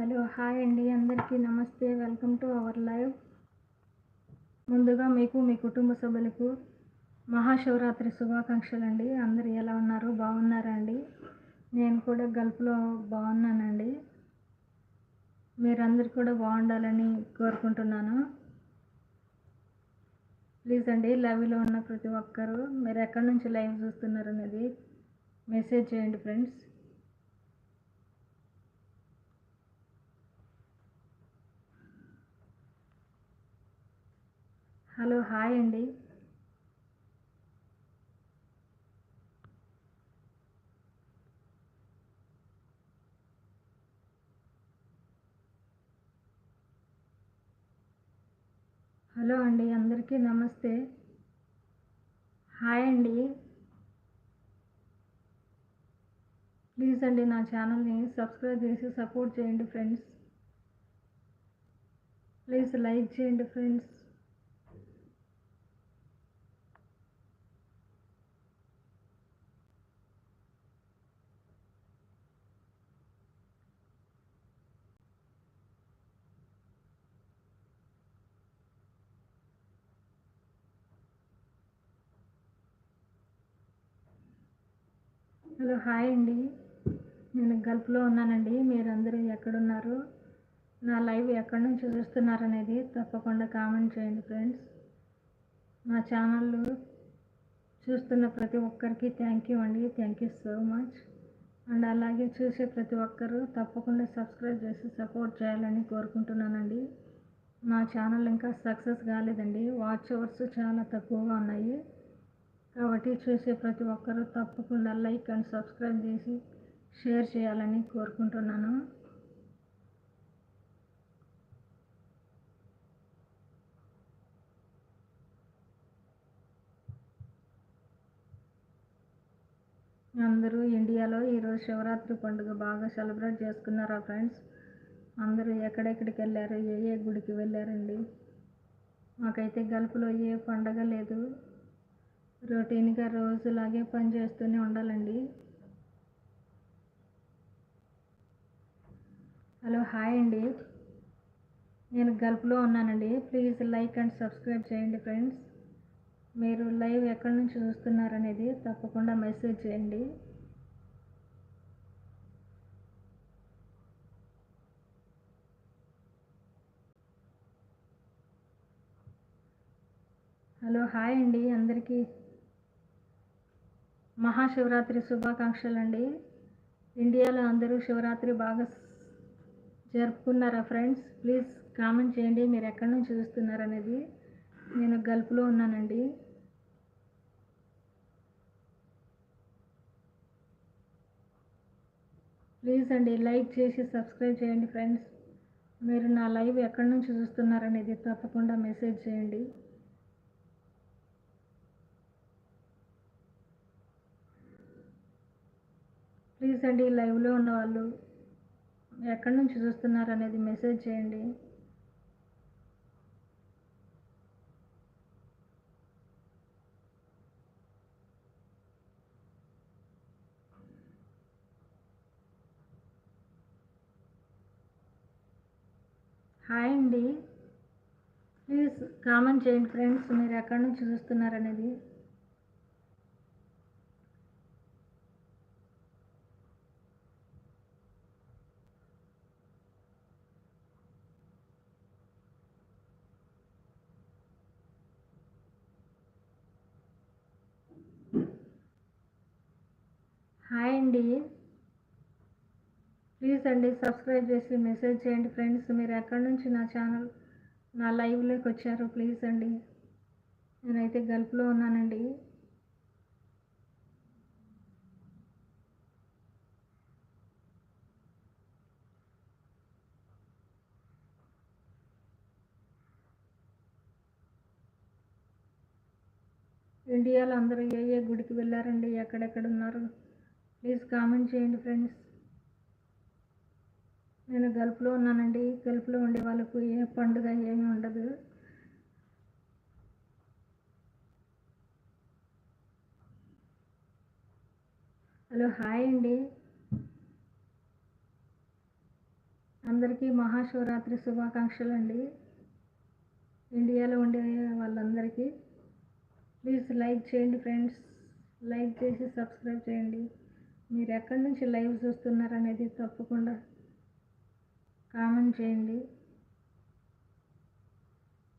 Hello hi అండి. అందరికీ నమస్తే. Welcome to our live. ముందుగా మీకు మీ కుటుంబ సభ్యులకు మహాశివరాత్రి శుభాకాంక్షలు అండి అందరు ఎలా ఉన్నారు? బాగున్నారా అండి? నేను కూడా గల్ఫ్లో బాగున్నానండి. మీరందరూ కూడా బాగుండాలని కోరుకుంటున్నాను. ప్లీజ్ అండి లైవ్లో ఉన్న ప్రతి ఒక్కరూ మీరు ఎక్కడి నుంచి లైవ్ చూస్తున్నారు అనేది మెసేజ్ చేయండి ఫ్రెండ్స్. హలో హాయ్ అండి. హలో అండి అందరికీ నమస్తే. హాయ్ అండి. ప్లీజ్ అండి నా ఛానల్ని సబ్స్క్రైబ్ చేసి సపోర్ట్ చేయండి ఫ్రెండ్స్. ప్లీజ్ లైక్ చేయండి ఫ్రెండ్స్. హలో హాయ్ అండి. నేను గల్ఫ్లో ఉన్నానండి. మీరందరూ ఎక్కడున్నారు? నా లైవ్ ఎక్కడి నుంచి చూస్తున్నారు అనేది తప్పకుండా కామెంట్ చేయండి ఫ్రెండ్స్. నా ఛానల్ చూస్తున్న ప్రతి ఒక్కరికి థ్యాంక్ యూ అండి. Thank you so much and అలాగే చూసే ప్రతి ఒక్కరూ తప్పకుండా సబ్స్క్రైబ్ చేసి సపోర్ట్ చేయాలని కోరుకుంటున్నానండి. నా ఛానల్ ఇంకా సక్సెస్ కాలేదండి. వాచ్ అవర్స్ చాలా తక్కువగా ఉన్నాయి. కాబట్టి చూసే ప్రతి ఒక్కరూ తప్పకుండా లైక్ అండ్ సబ్స్క్రైబ్ చేసి షేర్ చేయాలని కోరుకుంటున్నాను. అందరూ ఇండియాలో ఈరోజు శివరాత్రి పండుగ బాగా సెలబ్రేట్ చేసుకున్నారా ఫ్రెండ్స్? అందరూ ఎక్కడెక్కడికి వెళ్ళారు? ఏ ఏ గుడికి వెళ్ళారండి? మాకైతే గల్ఫ్లో ఏ పండగ లేదు. రొటీన్గా రోజులాగే పని చేస్తూనే ఉండాలండి. హలో హాయ్ అండి. నేను గల్ఫ్లో ఉన్నానండి. ప్లీజ్ లైక్ అండ్ సబ్స్క్రైబ్ చేయండి ఫ్రెండ్స్. మీరు లైవ్ ఎక్కడి నుంచి చూస్తున్నారనేది తప్పకుండా మెసేజ్ చేయండి. హలో హాయ్ అండి అందరికీ. మహాశివరాత్రి శుభాకాంక్షలు అండి ఇండియాలో అందరూ శివరాత్రి బాగా జరుపుకున్నారా ఫ్రెండ్స్? ప్లీజ్ కామెంట్ చేయండి మీరు ఎక్కడి నుంచి చూస్తున్నారు అనేది నేను గల్ఫ్లో ఉన్నానండి. ప్లీజ్ అండి లైక్ చేసి సబ్స్క్రైబ్ చేయండి ఫ్రెండ్స్. మీరు నా లైవ్ ఎక్కడి నుంచి చూస్తున్నారనేది తప్పకుండా మెసేజ్ చేయండి. ప్లీజ్ అండి లైవ్లో ఉన్న వాళ్ళు ఎక్కడి నుంచి చూస్తున్నారు అనేది మెసేజ్ చేయండి. హాయ్ అండి. ప్లీజ్ కామెంట్ చేయండి ఫ్రెండ్స్ మీరు ఎక్కడి నుంచి చూస్తున్నారు అనేది హాయ్ అండి. ప్లీజ్ అండి సబ్స్క్రైబ్ చేసి మెసేజ్ చేయండి ఫ్రెండ్స్. మీరు ఎక్కడి నుంచి నా ఛానల్ నా లైవ్లోకి వచ్చారు ప్లీజ్ అండి. నేనైతే గల్ఫ్లో ఉన్నానండి. ఇండియాలో అందరూ ఏ ఏ గుడికి వెళ్ళారండి? ఎక్కడెక్కడ ఉన్నారు? ప్లీజ్ కామెంట్ చేయండి ఫ్రెండ్స్. నేను గల్ఫ్లో ఉన్నానండి. గల్ఫ్లో ఉండే వాళ్ళకు ఏ పండుగ ఏమీ ఉండదు. హలో హాయ్ అండి. అందరికీ మహాశివరాత్రి శుభాకాంక్షలు అండి. ఇండియాలో ఉండే వాళ్ళందరికీ. ప్లీజ్ లైక్ చేయండి ఫ్రెండ్స్. లైక్ చేసి సబ్స్క్రైబ్ చేయండి. మీరు ఎక్కడి నుంచి లైవ్ చూస్తున్నారనేది తప్పకుండా కామెంట్ చేయండి.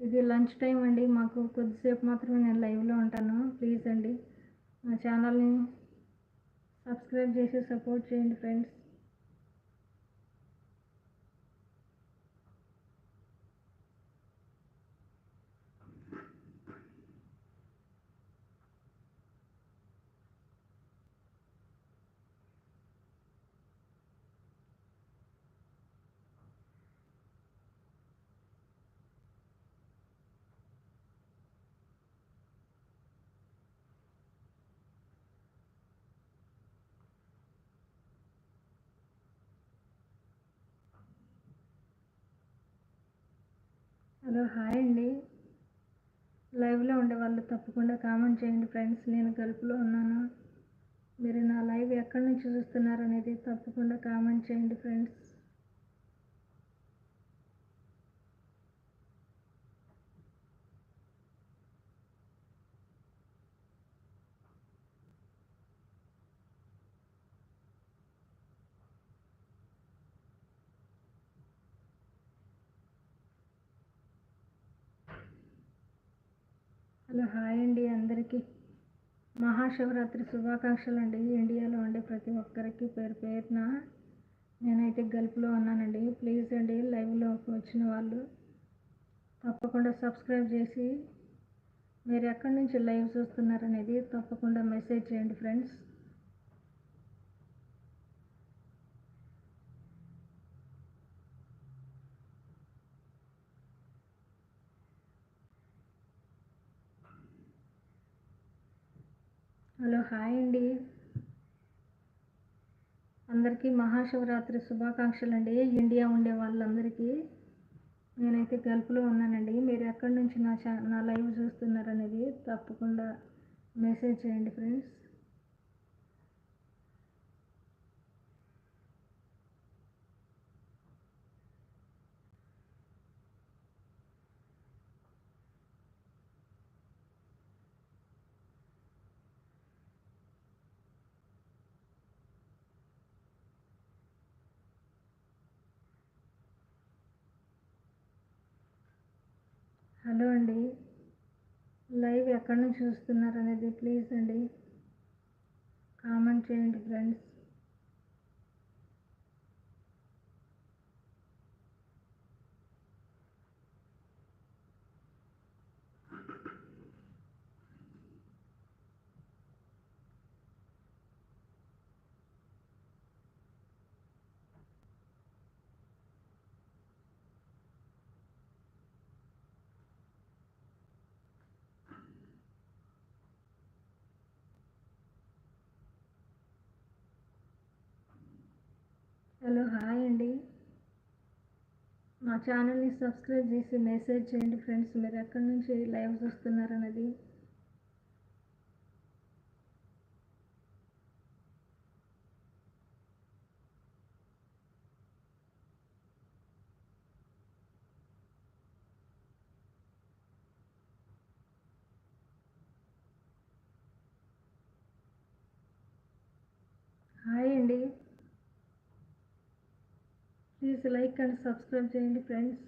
ఇది లంచ్ టైం అండి. మాకు కొద్దిసేపు మాత్రమే నేను లైవ్లో ఉంటాను. ప్లీజ్ అండి మా ఛానల్ని సబ్స్క్రైబ్ చేసి సపోర్ట్ చేయండి ఫ్రెండ్స్. హలో హాయ్ అండి. లైవ్లో ఉండే వాళ్ళు తప్పకుండా కామెంట్ చేయండి ఫ్రెండ్స్. నేను గల్పులో ఉన్నాను. మీరు నా లైవ్ ఎక్కడి నుంచి చూస్తున్నారు అనేది తప్పకుండా కామెంట్ చేయండి ఫ్రెండ్స్. హలో హాయ్ అండి అందరికీ. మహాశివరాత్రి శుభాకాంక్షలు అండి. ఇండియాలో ఉండే ప్రతి ఒక్కరికి పేరు పేరున నేనైతే గల్ఫ్లో ఉన్నానండి. ప్లీజ్ అండి లైవ్లోకి వచ్చిన వాళ్ళు తప్పకుండా సబ్స్క్రైబ్ చేసి మీరు ఎక్కడి నుంచి లైవ్ చూస్తున్నారనేది తప్పకుండా మెసేజ్ చేయండి ఫ్రెండ్స్. హలో హాయ్ అండి. అందరికీ మహాశివరాత్రి శుభాకాంక్షలు అండి ఇండియా ఉండే వాళ్ళందరికీ నేనైతే గల్ఫ్లో ఉన్నానండి. మీరు ఎక్కడి నుంచి నా ఛా నా లైవ్ చూస్తున్నారనేది తప్పకుండా మెసేజ్ చేయండి ఫ్రెండ్స్. హలో అండి. లైవ్ ఎక్కడి నుంచి చూస్తున్నారు అనేది ప్లీజ్ అండి. కామెంట్ చేయండి ఫ్రెండ్స్. హలో హాయ్ అండి. మా ఛానల్ని సబ్స్క్రైబ్ చేసి మెసేజ్ చేయండి ఫ్రెండ్స్. మీరు ఎక్కడి నుంచి లైవ్ చూస్తున్నారన్నది. హాయ్ అండి. ప్లీజ్ లైక్ అండ్ సబ్స్క్రైబ్ చేయండి ఫ్రెండ్స్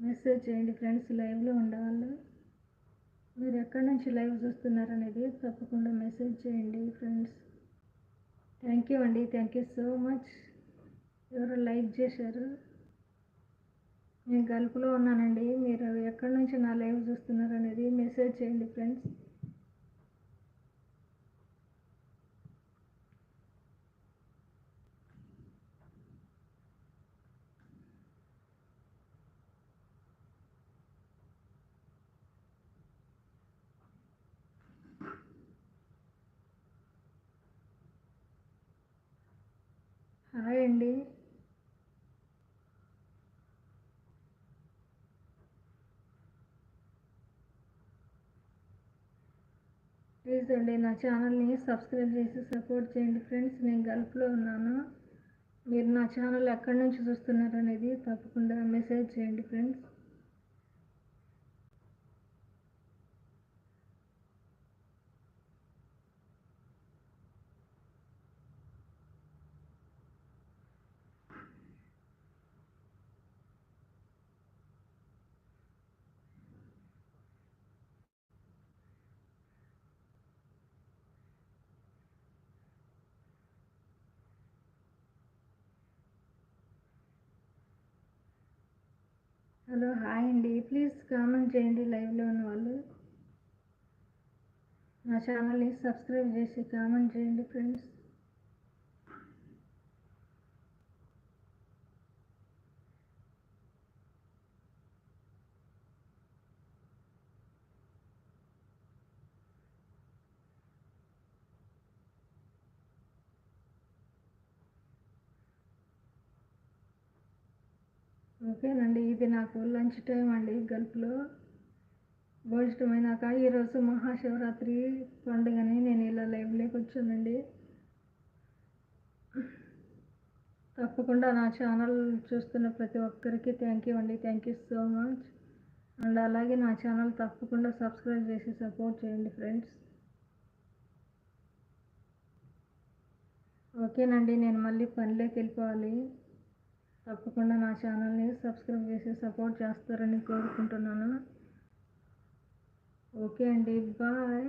మెసేజ్ చేయండి ఫ్రెండ్స్ లైవ్లో ఉండేవాళ్ళు. మీరు ఎక్కడి నుంచి లైవ్ చూస్తున్నారనేది తప్పకుండా మెసేజ్ చేయండి ఫ్రెండ్స్ థ్యాంక్ యూ అండి థ్యాంక్ యూ సో మచ్ ఎవరు లైక్ చేశారు? నేను గల్పులో ఉన్నానండి మీరు ఎక్కడి నుంచి నా లైవ్ చూస్తున్నారనేది మెసేజ్ చేయండి ఫ్రెండ్స్ హాయ్ అండి. ప్లీజ్ అండి నా ఛానల్ని సబ్స్క్రైబ్ చేసి సపోర్ట్ చేయండి ఫ్రెండ్స్. నేను గల్ఫ్లో ఉన్నాను. మీరు నా ఛానల్ ఎక్కడి నుంచి చూస్తున్నారు అనేది తప్పకుండా మెసేజ్ చేయండి ఫ్రెండ్స్. హలో హాయ్ అండి. ప్లీజ్ కామెంట్ చేయండి లైవ్లో ఉన్న వాళ్ళు. నా ఛానల్ని సబ్స్క్రైబ్ చేసి కామెంట్ చేయండి ఫ్రెండ్స్. ఓకేనండి ఇది నాకు లంచ్ టైం అండి గల్ఫ్లో. భోజనమైనాక ఈరోజు మహాశివరాత్రి పండుగని నేను ఇలా లైవ్లోకి వచ్చానండి. తప్పకుండా నా ఛానల్ చూస్తున్న ప్రతి ఒక్కరికి థ్యాంక్ యూ అండి. Thank you so much. And అలాగే నా ఛానల్ తప్పకుండా సబ్స్క్రైబ్ చేసి సపోర్ట్ చేయండి ఫ్రెండ్స్. ఓకేనండి నేను మళ్ళీ పనిలోకి వెళ్ళిపోవాలి. తప్పకుండా నా ఛానల్ని సబ్స్క్రైబ్ చేసి సపోర్ట్ చేస్తారని కోరుకుంటున్నాను. ఓకే అండి బాయ్.